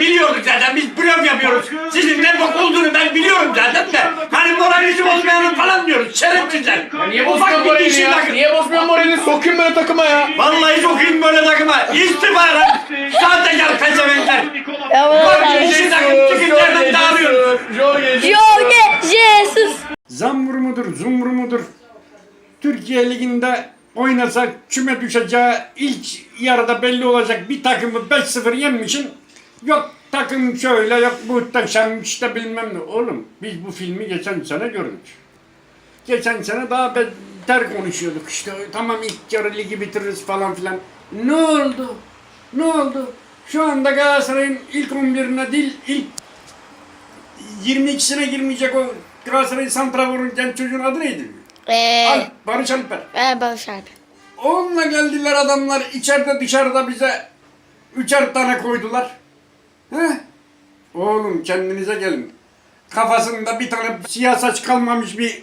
biliyorum, biliyorduk zaten. Biz blöf yapıyoruz. Sizin ne bok olduğunu ben biliyorum zaten de. Hani moralinizi bozmayanın falan diyoruz. Şerefsizler. Niye Ufak bozmuyorsun bir moralini ya? takım. Niye bozmuyorsun moralini? Sokayım böyle takıma ya. Vallahi sokayım böyle takıma. İstifa lan. Sahtekar pezevenkler. Ya Bak bak. şey takım çıkınlardan dağılıyoruz. Jorge Jesus. Jorge Jesus. Zambur mudur, zumbur mudur? Türkiye Ligi'nde oynasa küme düşeceği ilk yarıda belli olacak bir takımı 5-0 yenmişin. Yok takım şöyle, yok muhteşem işte bilmem ne. Oğlum biz bu filmi geçen sene gördük. Geçen sene daha beter konuşuyorduk işte. Tamam ilk yarı ligi bitiririz falan filan. Ne oldu? Ne oldu? Şu anda Galatasaray'ın ilk 11'ine değil, ilk 22'sine girmeyecek o Galatasaray Santrafor'un genç çocuğun adı neydi? Eee. Al, Barış Alper. Ee, Barış abi. Onunla geldiler adamlar içeride dışarıda bize üçer tane koydular. Heh. Oğlum kendinize gelin. Kafasında bir tane siyah saç kalmamış bir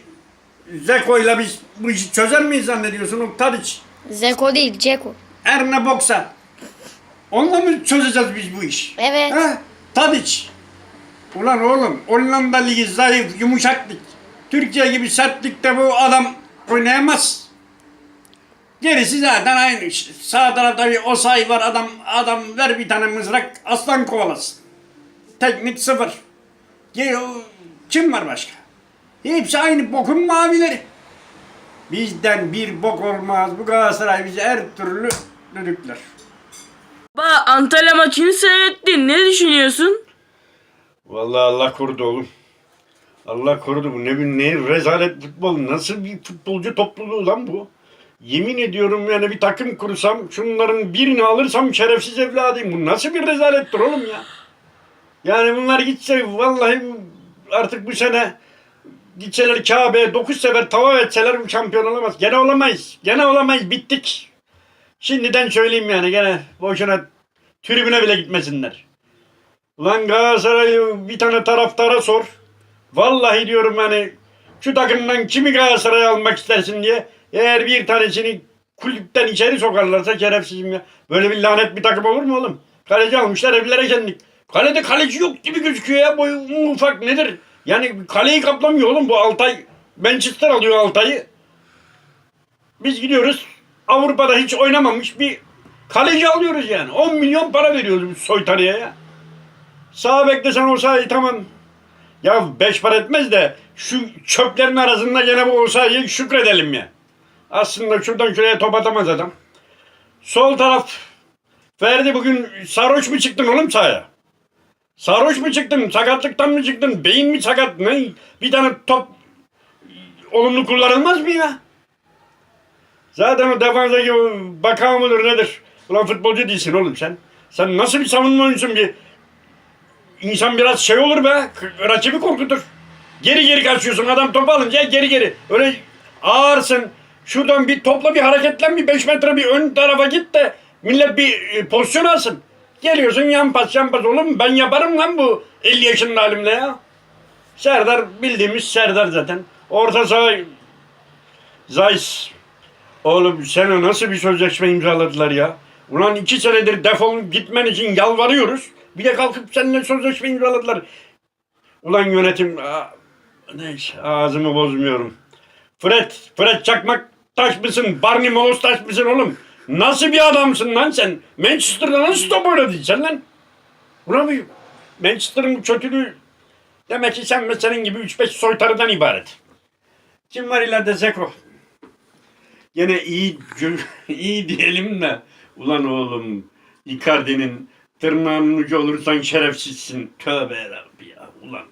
Zeko'yla biz bu işi çözer miyiz zannediyorsun o Tadiç? Zeko değil, Ceko. Erne Boksa. Onunla mı çözeceğiz biz bu iş? Evet. He? Tadiç. Ulan oğlum Hollanda ligi zayıf, yumuşak lig. Türkiye gibi sert ligde bu adam oynayamaz. Gerisi zaten aynı. Sağ tarafta bir Osay var adam adam ver bir tane mızrak aslan kovalasın. Teknik sıfır. Ge- o- Kim var başka? Hepsi aynı bokun mavileri. Bizden bir bok olmaz. Bu Galatasaray bizi her türlü düdükler. Baba Antalya maçını seyrettin. Ne düşünüyorsun? Vallahi Allah korudu oğlum. Allah korudu bu ne bir ne rezalet futbol. Nasıl bir futbolcu topluluğu lan bu? Yemin ediyorum yani bir takım kursam şunların birini alırsam şerefsiz evladıyım. Bu nasıl bir rezalettir oğlum ya? Yani bunlar gitse vallahi artık bu sene gitseler Kabe'ye 9 sefer tavaf etseler şampiyon olamaz. Gene olamayız. Gene olamayız. Bittik. Şimdiden söyleyeyim yani gene boşuna tribüne bile gitmesinler. Ulan Galatasaray'ı bir tane taraftara sor. Vallahi diyorum yani şu takımdan kimi Galatasaray'a almak istersin diye. Eğer bir tanesini kulüpten içeri sokarlarsa şerefsizim ya. Böyle bir lanet bir takım olur mu oğlum? Kaleci almışlar evlere kendik. Kalede kaleci yok gibi gözüküyor ya. Boyu ufak nedir? Yani kaleyi kaplamıyor oğlum bu Altay. Manchester alıyor Altay'ı. Biz gidiyoruz. Avrupa'da hiç oynamamış bir kaleci alıyoruz yani. 10 milyon para veriyoruz bu soytarıya ya. Sağ beklesen olsaydı tamam. Ya beş para etmez de şu çöplerin arasında gene bu olsaydı şükredelim ya. Aslında şuradan şuraya top atamaz adam. Sol taraf. Ferdi bugün sarhoş mu çıktın oğlum sahaya? Sarhoş mu çıktın? Sakatlıktan mı çıktın? Beyin mi sakat? Ne? Bir tane top olumlu kullanılmaz mı ya? Zaten o defanstaki o baka mıdır nedir? Ulan futbolcu değilsin oğlum sen. Sen nasıl bir savunma oyuncusun bir İnsan biraz şey olur be. Rakibi korkutur. Geri geri kaçıyorsun. Adam topu alınca geri geri. Öyle ağırsın. Şuradan bir topla bir hareketlen bir 5 metre bir ön tarafa git de millet bir e, pozisyon alsın. Geliyorsun yan pas yan pas oğlum ben yaparım lan bu 50 yaşında halimle ya. Serdar bildiğimiz Serdar zaten. Orta saha Zays. Oğlum sana nasıl bir sözleşme imzaladılar ya? Ulan iki senedir defolup gitmen için yalvarıyoruz. Bir de kalkıp seninle sözleşme imzaladılar. Ulan yönetim... Aa, neyse ağzımı bozmuyorum. Fred, Fred Çakmak taş mısın? Barney Molos taş mısın oğlum? Nasıl bir adamsın lan sen? Manchester'da nasıl top oynadın lan? Ulan bir Manchester'ın kötülüğü demek ki sen ve gibi 3-5 soytarıdan ibaret. Kim var ileride Zeko? Gene iyi iyi diyelim de ulan oğlum Icardi'nin tırnağının ucu olursan şerefsizsin. Tövbe yarabbi ya ulan.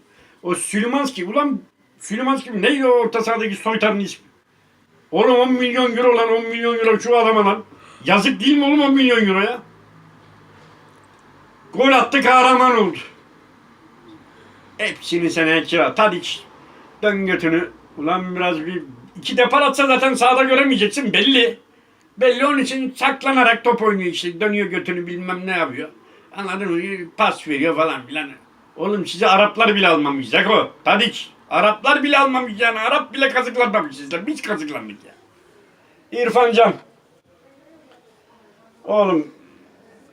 O Süleymanski ulan Süleymanski neydi o orta sahadaki soytarın ismi? Oğlum 10 milyon euro lan 10 milyon euro şu adama lan. Yazık değil mi oğlum 10 milyon euro ya? Gol attı kahraman oldu. Hepsini seneye kira. Tadiç. Dön götünü. Ulan biraz bir iki depar atsa zaten sahada göremeyeceksin belli. Belli onun için saklanarak top oynuyor işte. Dönüyor götünü bilmem ne yapıyor. Anladın mı? Pas veriyor falan filan. Oğlum size Araplar bile almamış Zeko. Tadiç. Araplar bile almamış yani. Arap bile kazıklanmamış sizler. Biz kazıklandık ya. İrfan Can. Oğlum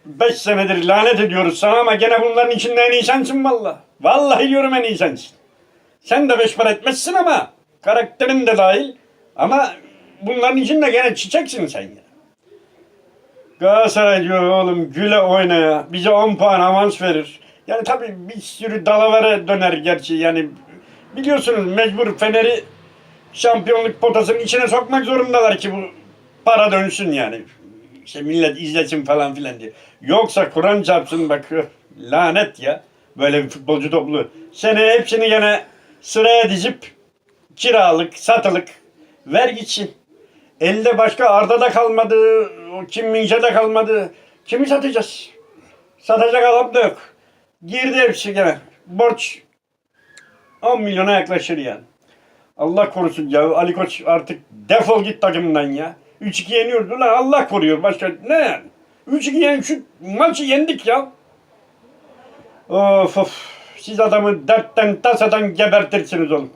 beş senedir lanet ediyoruz sana ama gene bunların içinde en iyi sensin valla. Vallahi diyorum en iyi sensin. Sen de beş para etmezsin ama karakterin de dahil. Ama bunların içinde gene çiçeksin sen ya. Galatasaray diyor oğlum güle oyna ya. Bize 10 puan avans verir. Yani tabii bir sürü dalavere döner gerçi yani. Biliyorsunuz mecbur Fener'i şampiyonluk potasının içine sokmak zorundalar ki bu para dönsün yani. İşte millet izlesin falan filan diye. Yoksa Kur'an çarpsın bak lanet ya. Böyle bir futbolcu toplu. Seneye hepsini gene sıraya dizip kiralık, satılık ver gitsin. Elde başka Arda'da kalmadı, o Kim Mince'de kalmadı. Kimi satacağız? Satacak adam da yok. Girdi hepsi gene. Borç 10 milyona yaklaşır yani. Allah korusun ya. Ali Koç artık defol git takımdan ya. 3-2 yeniyordu lan Allah koruyor. Başka ne yani? 3-2 yen şu maçı yendik ya. Of of. Siz adamı dertten tasadan gebertirsiniz oğlum.